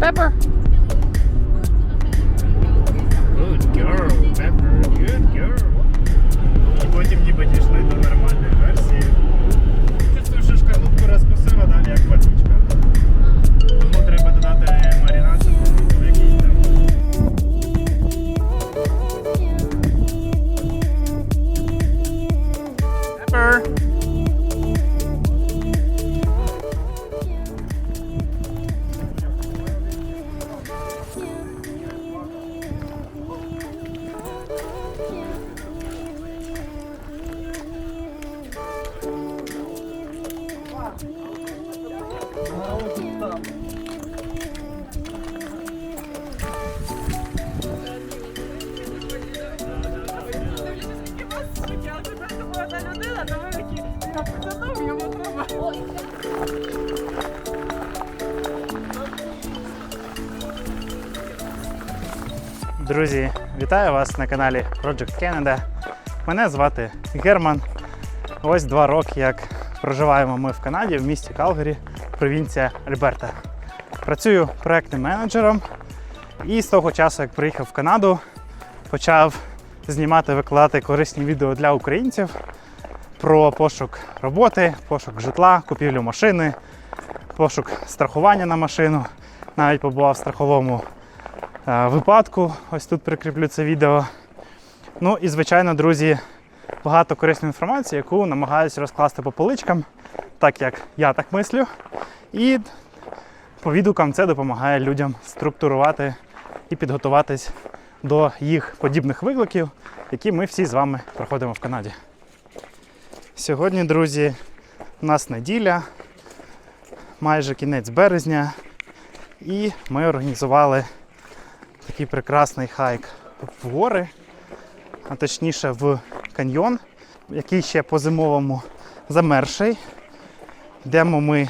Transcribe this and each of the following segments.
Pepper. Good girl, Pepper, good girl. І потім ніби дійшли до нормальної версії. Це все шкарлупку розкусила, далі як патичка. Тому треба додати маринацію в якийсь там. Pepper. Друзі, вітаю вас на каналі Project Canada. Мене звати Герман. Ось два роки, як проживаємо ми в Канаді, в місті Калгарі, провінція Альберта. Працюю проектним менеджером і з того часу, як приїхав в Канаду, почав знімати, викладати корисні відео для українців про пошук роботи, пошук житла, купівлю машини, пошук страхування на машину. Навіть побував в страховому випадку. Ось тут прикріплю це відео. Ну і звичайно, друзі, багато корисної інформації, яку намагаюся розкласти по поличкам, так як я так мислю. І по відгукам це допомагає людям структурувати і підготуватись до їх подібних викликів, які ми всі з вами проходимо в Канаді. Сьогодні, друзі, у нас неділя, майже кінець березня, і ми організували такий прекрасний хайк в гори, а точніше в каньйон, який ще по зимовому замерший. Йдемо ми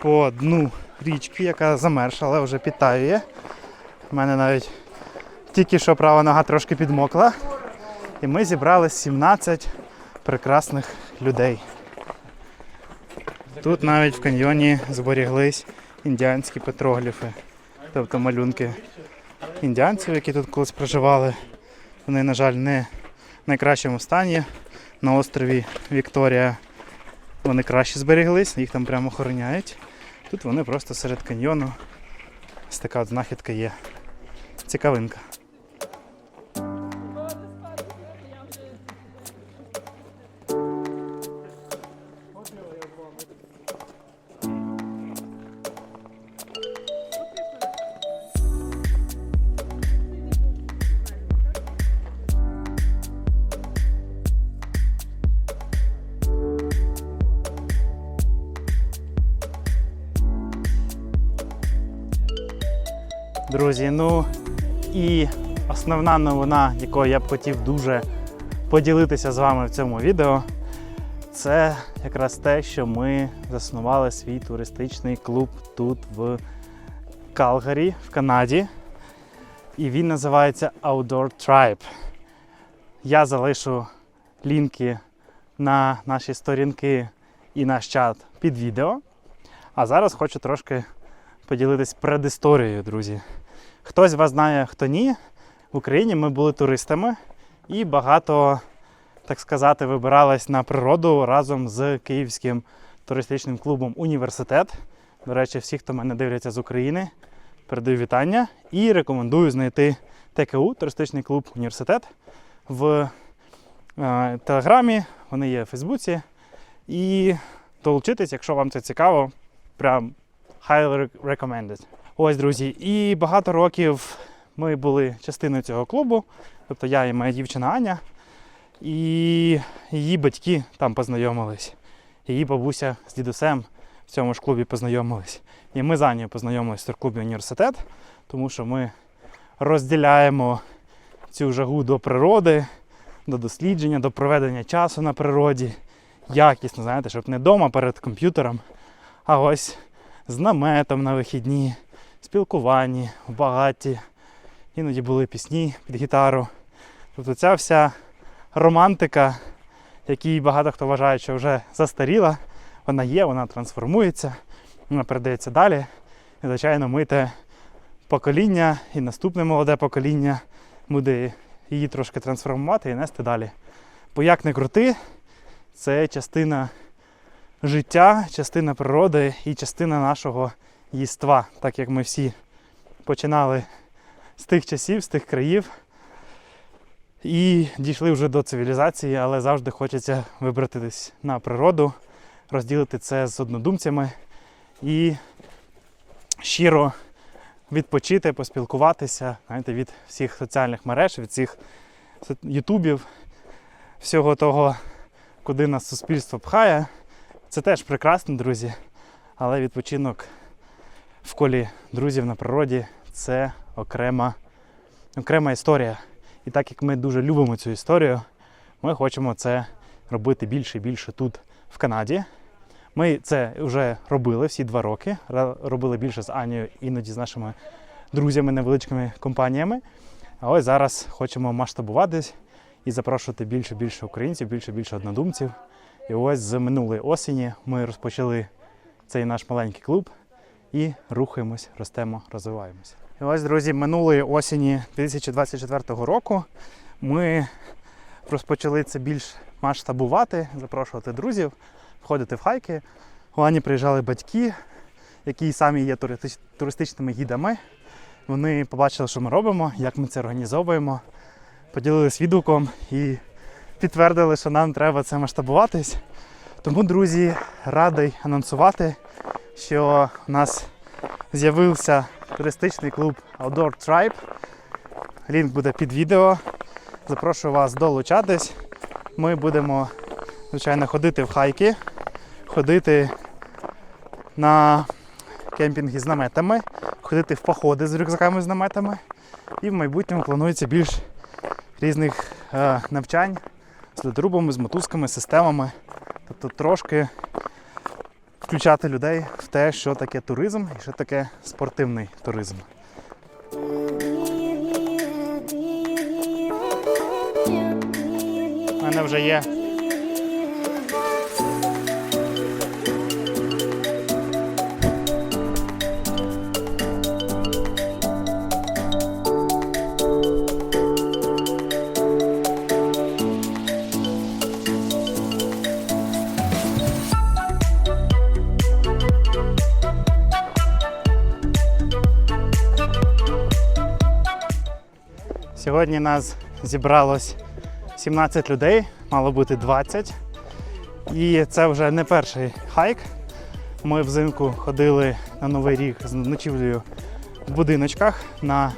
по дну річки, яка замерша, але вже підтаює. У мене навіть тільки що права нога трошки підмокла. І ми зібрали 17 прекрасних людей. Тут навіть в каньйоні зберіглись індіанські петрогліфи, тобто малюнки індіанців, які тут колись проживали. Вони, на жаль, не в найкращому стані. На острові Вікторія вони краще зберіглись, їх там прямо охороняють. Тут вони просто серед каньйону. Ось така от знахідка є. Цікавинка. Друзі, ну і основна новина, якою я б хотів дуже поділитися з вами в цьому відео, це якраз те, що ми заснували свій туристичний клуб тут в Калгарі, в Канаді. І він називається Outdoor Tribe. Я залишу лінки на наші сторінки і наш чат під відео. А зараз хочу трошки поділитись предісторією, друзі. Хтось вас знає, хто ні. В Україні ми були туристами і багато, так сказати, вибирались на природу разом з київським туристичним клубом Університет. До речі, всі, хто мене дивляться з України, передаю вітання і рекомендую знайти ТКУ, туристичний клуб Університет в е, Телеграмі, вони є в Фейсбуці. І долучитись, якщо вам це цікаво, прям highly recommended. Ось, друзі, і багато років ми були частиною цього клубу, тобто я і моя дівчина Аня, і її батьки там познайомились. Її бабуся з дідусем в цьому ж клубі познайомились. І ми з Анією познайомились в клубі університет, тому що ми розділяємо цю жагу до природи, до дослідження, до проведення часу на природі. Якісно, знаєте, щоб не вдома перед комп'ютером, а ось з наметом на вихідні, спілкуванні, в багаті. Іноді були пісні під гітару. Тобто ця вся романтика, якій багато хто вважає, що вже застаріла, вона є, вона трансформується, вона передається далі. І, звичайно, ми те покоління і наступне молоде покоління буде її трошки трансформувати і нести далі. Бо як не крути, це частина життя, частина природи і частина нашого єства, так як ми всі починали з тих часів, з тих країв. І дійшли вже до цивілізації, але завжди хочеться вибратись на природу, розділити це з однодумцями і щиро відпочити, поспілкуватися знаєте, від всіх соціальних мереж, від всіх ютубів, всього того, куди нас суспільство пхає. Це теж прекрасно, друзі, але відпочинок в колі друзів на природі це окрема, окрема історія. І так як ми дуже любимо цю історію, ми хочемо це робити більше і більше тут, в Канаді. Ми це вже робили всі два роки. Робили більше з Анією, іноді з нашими друзями, невеличкими компаніями. А ось зараз хочемо масштабуватись і запрошувати більше більше українців, більше більше однодумців. І ось з минулої осені ми розпочали цей наш маленький клуб і рухаємось, ростемо, розвиваємося. І ось, друзі, минулої осені 2024 року ми розпочали це більш масштабувати, запрошувати друзів, входити в хайки. У Ані приїжджали батьки, які самі є туристичними гідами. Вони побачили, що ми робимо, як ми це організовуємо, поділились відгуком і підтвердили, що нам треба це масштабуватись. Тому, друзі, радий анонсувати, що у нас з'явився туристичний клуб Outdoor Tribe. Лінк буде під відео. Запрошую вас долучатись. Ми будемо, звичайно, ходити в хайки, ходити на кемпінги з наметами, ходити в походи з рюкзаками з наметами. І в майбутньому планується більш різних е, навчань з ледорубами, з мотузками, системами. Тобто трошки включати людей в те, що таке туризм і що таке спортивний туризм. У мене вже є Сьогодні нас зібралось 17 людей, мало бути 20. І це вже не перший хайк. Ми взимку ходили на Новий рік з ночівлею в будиночках на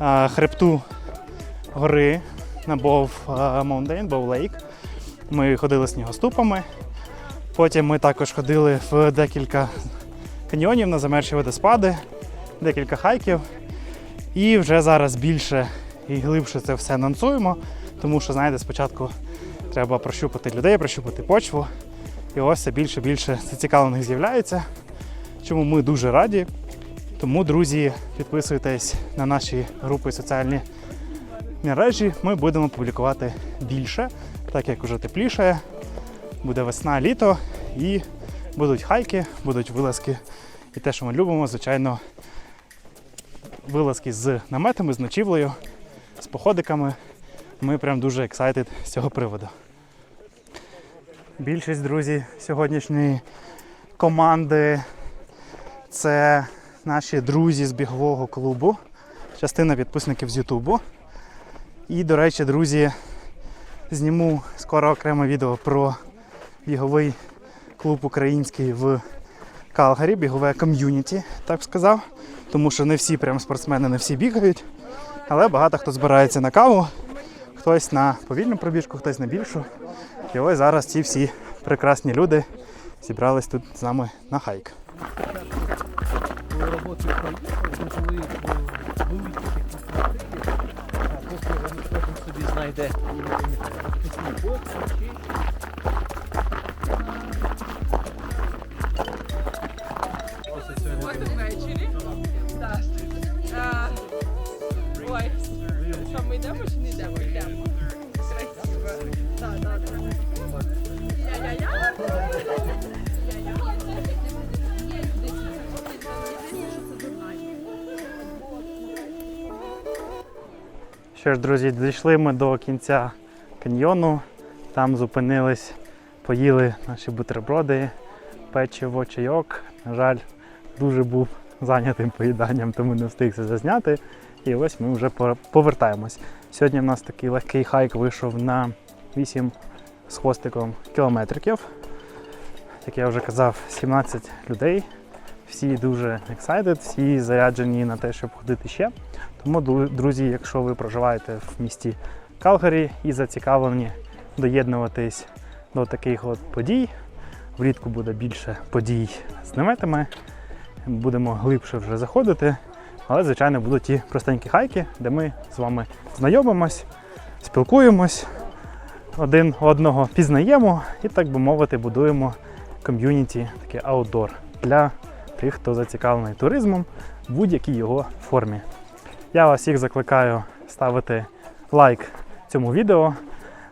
е, хребту гори на Бов Mountain, Bow Lake. Ми ходили снігоступами. Потім ми також ходили в декілька каньйонів на замерші водоспади, декілька хайків. І вже зараз більше і глибше це все анонсуємо, тому що, знаєте, спочатку треба прощупати людей, прощупати почву. І ось все більше і більше зацікавлених з'являється. Чому ми дуже раді. Тому, друзі, підписуйтесь на наші групи і соціальні мережі. Ми будемо публікувати більше, так як вже тепліше. Буде весна, літо і будуть хайки, будуть вилазки. І те, що ми любимо, звичайно, вилазки з наметами, з ночівлею, з походиками. Ми прям дуже excited з цього приводу. Більшість друзі сьогоднішньої команди це наші друзі з бігового клубу, частина підписників з Ютубу. І, до речі, друзі, зніму скоро окреме відео про біговий клуб український в Калгарі, бігове ком'юніті, так сказав. Тому що не всі прям спортсмени, не всі бігають. Але багато хто збирається на каву, хтось на повільну пробіжку, хтось на більшу. І ось зараз ці всі прекрасні люди зібрались тут з нами на хайк. були такі Що ж, друзі, дійшли ми до кінця каньйону. Там зупинились, поїли наші бутерброди, печиво, чайок. На жаль, дуже був зайнятим поїданням, тому не встиг це зазняти. І ось ми вже повертаємось. Сьогодні в нас такий легкий хайк вийшов на 8 з хвостиком кілометриків. Як я вже казав, 17 людей. Всі дуже excited, всі заряджені на те, щоб ходити ще. Тому, друзі, якщо ви проживаєте в місті Калгарі і зацікавлені доєднуватись до таких от подій, влітку буде більше подій з наметами, будемо глибше вже заходити. Але, звичайно, будуть ті простенькі хайки, де ми з вами знайомимось, спілкуємось, один одного пізнаємо і, так би мовити, будуємо ком'юніті, таке аутдор для тих, хто зацікавлений туризмом в будь-якій його формі. Я вас всіх закликаю ставити лайк цьому відео,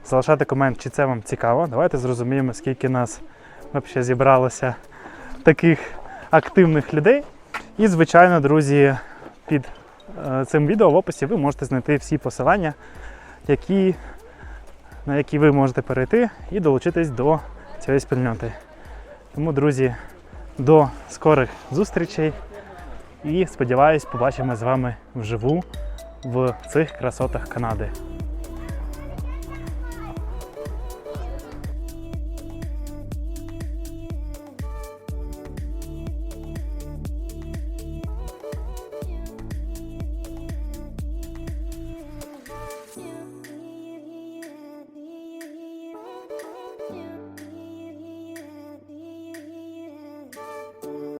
залишати комент, чи це вам цікаво. Давайте зрозуміємо, скільки нас взагалі зібралося таких активних людей. І, звичайно, друзі, під е, цим відео в описі ви можете знайти всі посилання, які, на які ви можете перейти і долучитись до цієї спільноти. Тому, друзі, до скорих зустрічей і сподіваюсь, побачимо з вами вживу в цих красотах Канади.